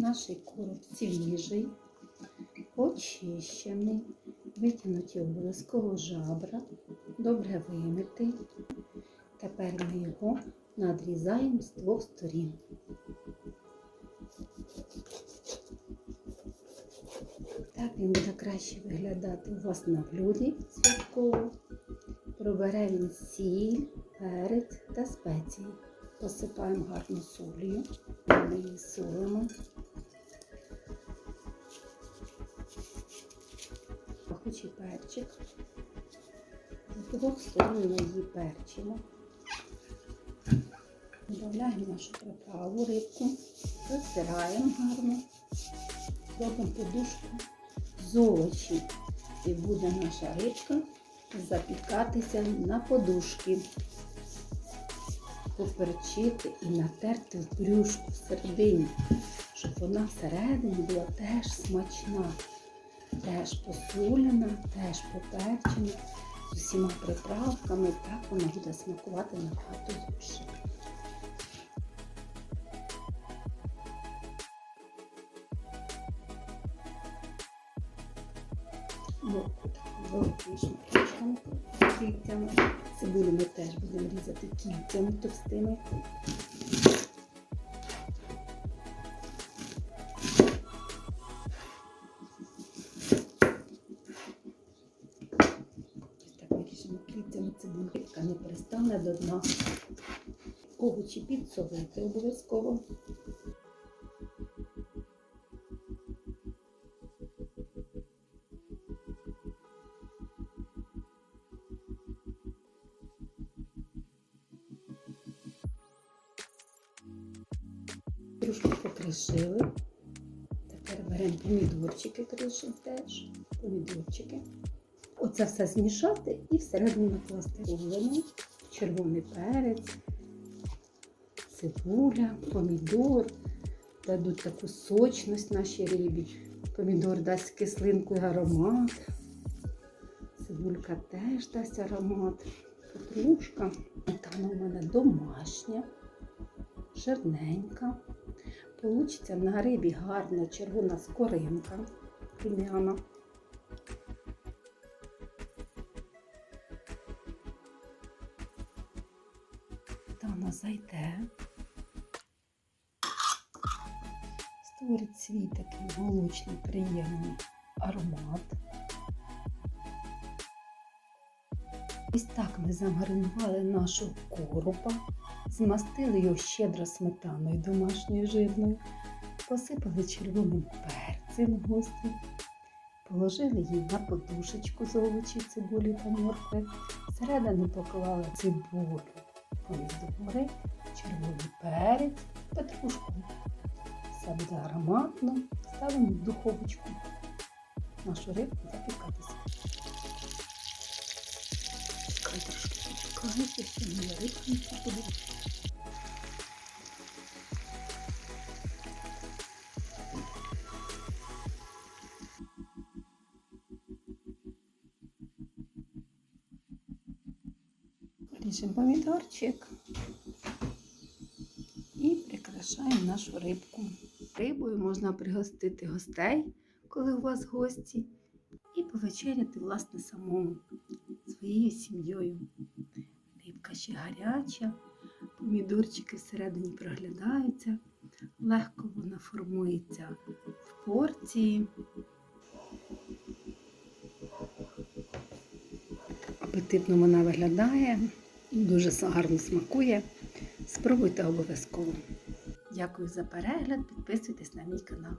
Наш короб свіжий, очищений, витягнуті обов'язково жабра, добре вимитий. Тепер ми його надрізаємо з двох сторін. Так він буде краще виглядати у вас на блюді святково. Пробере він сіль, перець та спеції. Посипаємо гарно солью. Ми її солимо. Перчик. З двох сторон ми її перчимо. Додаємо нашу приправу, рибку, розтираємо гарно, робимо подушку з овочів. І буде наша рибка запікатися на подушки, поперчити і натерти в брюшку всередині, щоб вона всередині була теж смачна, теж посолена, теж поперчена, з усіма приправками, так вона буде смакувати набагато гірше. Великими шматочками, кільцями. Цибулю ми теж будемо різати кільцями товстими. Кільцями цибульки, яка до дна. Овочі підсолити обов'язково. Трошки покришили. Тепер беремо помідорчики, кришимо теж. Помідорчики. Оце все змішати і всередину накласти рулину, червоний перець, цибуля, помідор. Дадуть таку сочність нашій рибі. Помідор дасть кислинку і аромат. Цибулька теж дасть аромат. Петрушка. Сметана у мене домашня жирненька. Получиться на рибі гарна червона скоринка рум'яна. Вона зайде. Створить свій такий молочний, приємний аромат. Ось так ми замаринували нашого коропа, змастили його щедро сметаною домашньою жирною, посипали червоним перцем гострим, положили її на подушечку з овочів, цибулі та моркви, всередину поклали цибулю, помідори, червоний перець, петрушку. Все буде ароматно, ставимо в духовочку нашу рибку запікатися. Чекай трошки, чекай, ще не рибка не буде. Ріжемо помідорчик і прикрашаємо нашу рибку. Рибою можна пригостити гостей, коли у вас гості, і повечеряти, власне, самому своєю сім'єю. Рибка ще гаряча, помідорчики всередині проглядаються, легко вона формується в порції. Апетитно вона виглядає, дуже гарно смакує. Спробуйте обов'язково. Дякую за перегляд, підписуйтесь на мій канал.